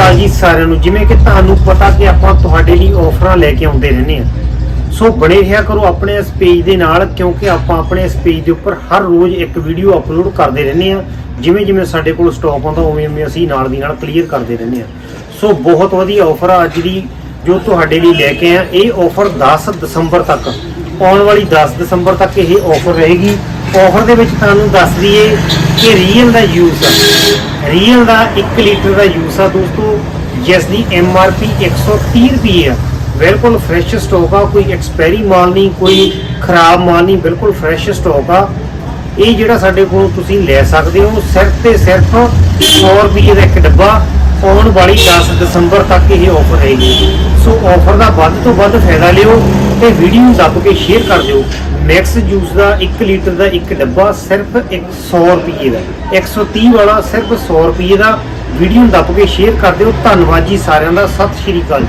ਅਕਾਲ ਜੀ ਸਾਰਿਆਂ ਨੂੰ, ਜਿਵੇਂ ਕਿ ਤੁਹਾਨੂੰ ਪਤਾ ਕਿ ਆਪਾਂ ਤੁਹਾਡੇ ਲਈ ਆਫਰਾਂ ਲੈ ਕੇ ਆਉਂਦੇ ਰਹਿੰਦੇ ਆ ਸੋ ਬਣੇ ਰਿਹਾ ਕਰੋ ਆਪਣੇ ਇਸ ਪੇਜ ਦੇ ਨਾਲ, ਕਿਉਂਕਿ ਆਪਾਂ ਆਪਣੇ ਇਸ ਪੇਜ ਦੇ ਉੱਪਰ ਹਰ ਰੋਜ਼ ਇੱਕ ਵੀਡੀਓ ਅਪਲੋਡ ਕਰਦੇ ਰਹਿੰਦੇ ਆ ਜਿਵੇਂ ਜਿਵੇਂ ਸਾਡੇ ਕੋਲ ਸਟਾਕ ਆਉਂਦਾ, ਉਵੇਂ ਉਵੇਂ ਅਸੀਂ ਨਾਲ ਦੀ ਨਾਲ ਕਲੀਅਰ ਕਰਦੇ ਰਹਿੰਦੇ ਆ ਸੋ ਬਹੁਤ ਵਧੀਆ ਆਫਰ ਆ ਅੱਜ ਦੀ, ਜੋ ਤੁਹਾਡੇ ਲਈ ਲੈ ਕੇ ਆ ਇਹ ਆਫਰ 10 ਦਸੰਬਰ ਤੱਕ, ਆਉਣ ਵਾਲੀ 10 ਦਸੰਬਰ ਤੱਕ ਇਹ ਆਫਰ ਰਹੇਗੀ। ਆਫਰ ਦੇ ਵਿੱਚ ਤੁਹਾਨੂੰ ਦੱਸ ਦਈਏ ਕਿ ਰੀਅਲ ਦਾ ਯੂਜ਼ ਆ। ਰੀਅਲ ਦਾ 1 ਲੀਟਰ ਦਾ ਯੂਜ਼ ਆ ਦੋਸਤੋ ਜਿਸ ਦੀ ਐਮ ਆਰ ਪੀ 130 ਰੁਪਏ ਆ। ਬਿਲਕੁਲ ਫਰੈਸ਼ ਸਟਾਕ ਆ, ਕੋਈ ਐਕਸਪਾਇਰੀ ਮਾਲ ਨਹੀਂ, ਕੋਈ ਖਰਾਬ ਮਾਲ ਨਹੀਂ, ਬਿਲਕੁਲ ਫਰੈਸ਼ ਸਟਾਕ ਆ। ਇਹ ਜਿਹੜਾ ਸਾਡੇ ਕੋਲ ਤੁਸੀਂ ਲੈ ਸਕਦੇ ਹੋ, ਸਿਰਫ ਤੇ ਸਿਰਫ 100 ਰੁਪਏ ਦਾ ਇੱਕ ਡੱਬਾ, ਆਉਣ ਵਾਲੀ 10 ਦਸੰਬਰ ਤੱਕ ਇਹ ਆਫਰ ਰਹੇਗੀ ਸੋ ਆਫਰ ਦਾ ਵੱਧ ਤੋਂ ਵੱਧ ਫਾਇਦਾ ਲਿਓ ਤੇ ਵੀਡੀਓ ਨੂੰ ਦੱਬ ਕੇ ਸ਼ੇਅਰ ਕਰ ਦਿਓ। ਮੈਕਸ ਜੂਸ ਦਾ 1 ਲੀਟਰ ਦਾ ਇੱਕ ਡੱਬਾ ਸਿਰਫ 100 ਰੁਪਏ ਦਾ। 130 ਵਾਲਾ ਸਿਰਫ 100 ਰੁਪਏ ਦਾ ਵੀਡੀਓ ਨੂੰ ਦੱਬ ਕੇ ਸ਼ੇਅਰ ਕਰ ਦਿਓ। ਧੰਨਵਾਦ ਜੀ ਸਾਰਿਆਂ ਦਾ। ਸਤਿ ਸ਼੍ਰੀ ਅਕਾਲ